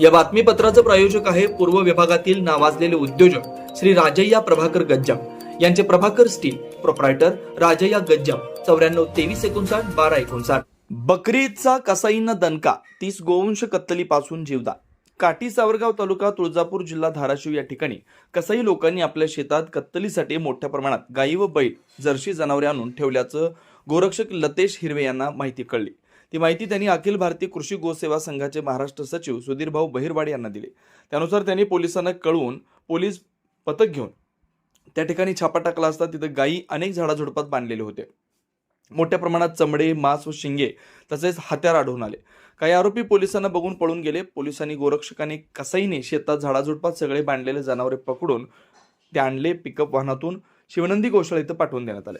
या बातमीपत्राचं प्रायोजक आहे पूर्व विभागातील नावाजलेले उद्योजक श्री राजय्या प्रभाकर गज्जाम. यांचे प्रभाकर स्टील प्रोप्रायटर राजय्या गज्जाम. चौऱ्याण्णव तेवीस एकोणसाठ बारा एकोणसाठ. बकरीचा कसाईनं दणका तीस गोवंश कत्तलीपासून जीवदा. काठी सावरगाव तालुका तुळजापूर जिल्हा धाराशिव या ठिकाणी कसाई लोकांनी आपल्या शेतात कत्तलीसाठी मोठ्या प्रमाणात गायी व बैल जर्शी जनावरे आणून ठेवल्याचं गोरक्षक लतेश हिरवे यांना माहिती कळली. ती माहिती त्यांनी अखिल भारतीय कृषी गोसेवा संघाचे महाराष्ट्र सचिव सुधीरभाऊ बहिरवाडे यांना दिली. त्यानुसार त्यांनी पोलिसांना कळवून पोलीस पथक घेऊन त्या ठिकाणी छापा टाकला असता तिथं गायी अनेक झाडाझुडपात बांधलेले होते. मोठ्या प्रमाणात चमडे मांस व शिंगे तसेच हत्यार आढळून आले. काही आरोपी पोलिसांना बघून पळून गेले. पोलिसांनी गोरक्षकांनी कसाईने शेतात झाडाझुडपात सगळे बांधलेले जनावरे पकडून ते आणले. पिकअप वाहनातून शिवनंदी गोशाळा इथं पाठवून देण्यात आले.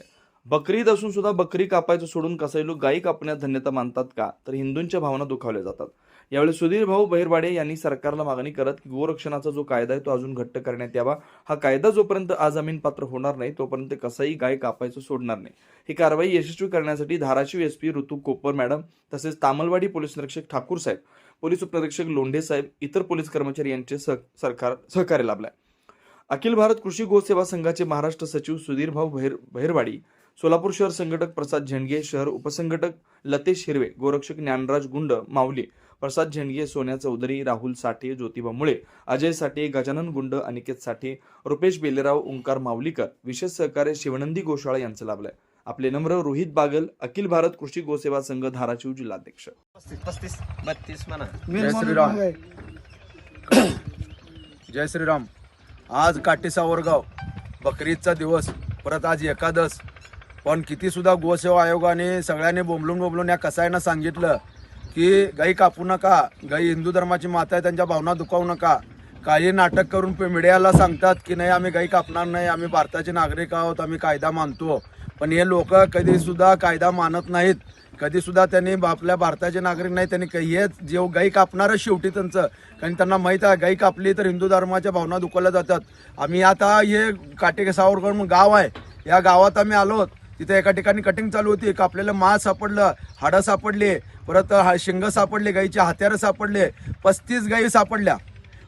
बकरीद असून सुद्धा बकरी कापायचं सोडून कसाई लोक गायी कापण्यात धन्यता मानतात का? तर हिंदूंच्या भावना दुखावल्या जातात. यावेळी सुधीर भाऊ बहिरवाडे यांनी सरकारला मागणी करत की गोरक्षणाचा जो कायदा आहे तो अजून घट्ट करण्यात यावा. हा कायदा जोपर्यंत आजामीन पात्र होणार नाही तोपर्यंत कसाही गाय कापायचं सोडणार नाही. ही कारवाई यशस्वी करण्यासाठी धाराशिव एस पी ऋतू कोपर मॅडम तसेच तामलवाडी पोलीस निरीक्षक ठाकूर साहेब पोलीस उपनिरीक्षक लोंढे साहेब इतर पोलीस कर्मचारी यांचे सह सरकार सहकार्य लाभलाय. अखिल भारत कृषी गोसेवा संघाचे महाराष्ट्र सचिव सुधीर भाऊ बहिर बहिरवाडी सोलापूर शहर संघटक प्रसाद झेंडगे शहर उपसंघटक लतेश हिरवे गोरक्षक ज्ञानराज गुंड माऊली प्रसाद झेंडगे सोन्या चौधरी राहुल साठे ज्योतिबा मुळे अजय साठे गजानन गुंड अनिकेत साठे रुपेश बेलेराव ओंकार माऊलीकर विशेष सहकार्य शिवनंदी गोशाळा यांचं लाभलंय. आपले नम्र रोहित बागल अखिल भारत कृषी गोसेवा संघ धाराशिव जिल्हाध्यक्ष. पस्तीस पस्तीस बत्तीस म्हणा. जय श्रीराम. जय श्रीराम. आज काटी सावरगाव बकरीदचा दिवस परत आज एकादश पण किती सुद्धा गोसेवा आयोगाने सगळ्यांनी बोंबलून बोंबलून या कसायांना सांगितलं की गाई कापू नका गाई हिंदू धर्माची माता आहे त्यांच्या भावना दुखावू नका. काही नाटक करून मीडियाला सांगतात की नाही आम्ही गाई कापणार नाही आम्ही भारताचे नागरिक आहोत आम्ही कायदा मानतो. पण हे लोक कधीसुद्धा कायदा मानत नाहीत. कधीसुद्धा त्यांनी आपल्या भारताचे नागरिक नाही त्यांनी काही हेच जेव गाई कापणारच शेवटी त्यांचं. कारण त्यांना माहीत आहे गाई कापली तर हिंदू धर्माच्या भावना दुखवल्या जातात. आम्ही आता हे काटेके सावरकर म्हणून गाव आहे. या गावात आम्ही आलो तिथे एका ठिकाणी कटिंग चालू होती. कापलेलं मांस सापडलं हाडं सापडले परत हा शिंग सापडले गाईचे हत्यारं सापडले पस्तीस गाई सापडल्या.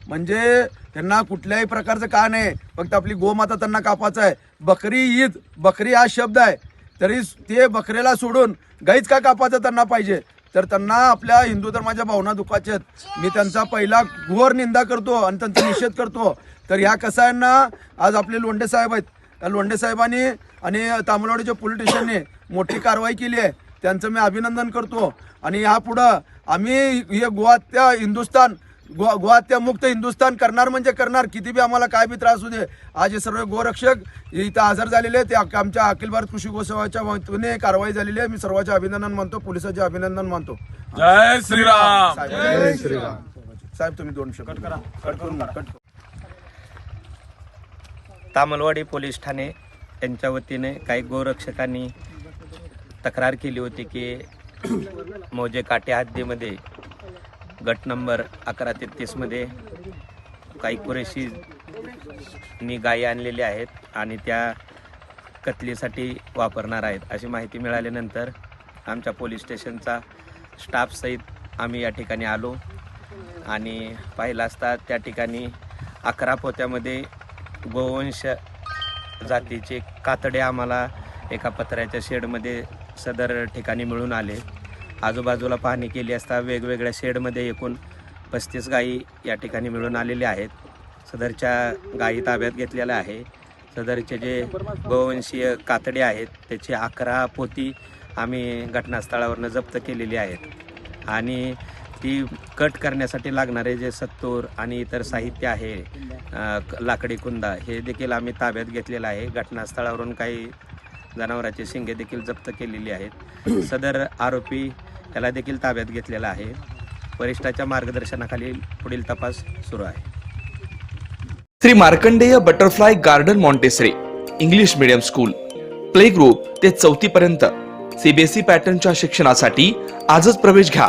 म्हणजे त्यांना कुठल्याही प्रकारचं का नाही फक्त आपली गोमाता त्यांना कापायचं आहे. बकरी ईद बकरी हा शब्द आहे. तरी ते बकरेला सोडून गाईच का कापायचं त्यांना पाहिजे? तर त्यांना आपल्या हिंदू धर्माच्या भावना दुखाच्या आहेत. मी त्यांचा पहिला घोर निंदा करतो आणि त्यांचा निषेध करतो. तर ह्या कसायांना आज आपले लोंढे साहेब आहेत. लोंढे साहेबांनी आणि तामिळवाडीच्या पोलीस स्टेशनने मोठी कारवाई केली आहे. त्यांचं मी अभिनंदन करतो. आणि यापुढं आम्ही हे गोहत्या हिंदुस्थान गो गोहत्या मुक्त हिंदुस्थान करणार म्हणजे करणार किती बी आम्हाला काय बी त्रास होऊ दे. आज हे सर्व गोरक्षक इथं हजर झालेले ते आमच्या अखिल भारत कृषी गोसेवाच्या वतीने कारवाई झालेली आहे. मी सर्वांचे अभिनंदन मानतो. पोलिसांचे अभिनंदन मानतो. जय श्रीराम. जय श्रीराम. साहेब तुम्ही दोन शब्द कट करा. कट करून कट तामलवाडी पोलीस ठाणे यांच्या वतीने काही गोरक्षकांनी तक्रार केली होती की मोजे काटे हद्दीमध्ये गट नंबर अकरा तेहतीसमध्ये काही कुरेशी मी गायी आणलेल्या आहेत आणि त्या कतलीसाठी वापरणार आहेत. अशी माहिती मिळाल्यानंतर आमच्या पोलीस स्टेशनचा स्टाफसहित आम्ही या ठिकाणी आलो. आणि पाहिलं असता त्या ठिकाणी अकरा पोत्यामध्ये गोवंश जातीचे कातडे आम्हाला एका पत्र्याच्या शेडमध्ये सदर ठिकाणी मिळून आले. आजूबाजूला पाहणी केली असता वेगवेगळ्या शेडमध्ये एकूण पस्तीस गायी या ठिकाणी मिळून आलेल्या आहेत. सदरच्या गायी ताब्यात घेतलेल्या आहे. सदरचे जे गोवंशीय कातडे आहेत त्याची अकरा पोती आम्ही घटनास्थळावरनं जप्त केलेली आहेत. आणि ती कट करण्यासाठी लागणारे जे सत्तूर आणि इतर साहित्य आहे लाकडी कुंदा हे देखील आम्ही ताब्यात घेतलेलं आहे. घटनास्थळावरून काही जनावरांची शिंगे देखील जप्त केलेली आहेत. सदर आरोपी याला देखील ताब्यात घेतलेला आहे. वरिष्ठाच्या मार्गदर्शनाखाली पुढील तपास सुरू आहे. Shri Markandey butterfly garden Montessori English medium school play group ते चौथी पर्यंत सीबीएसई पॅटर्नच्या शिक्षणासाठी आजच प्रवेश घ्या.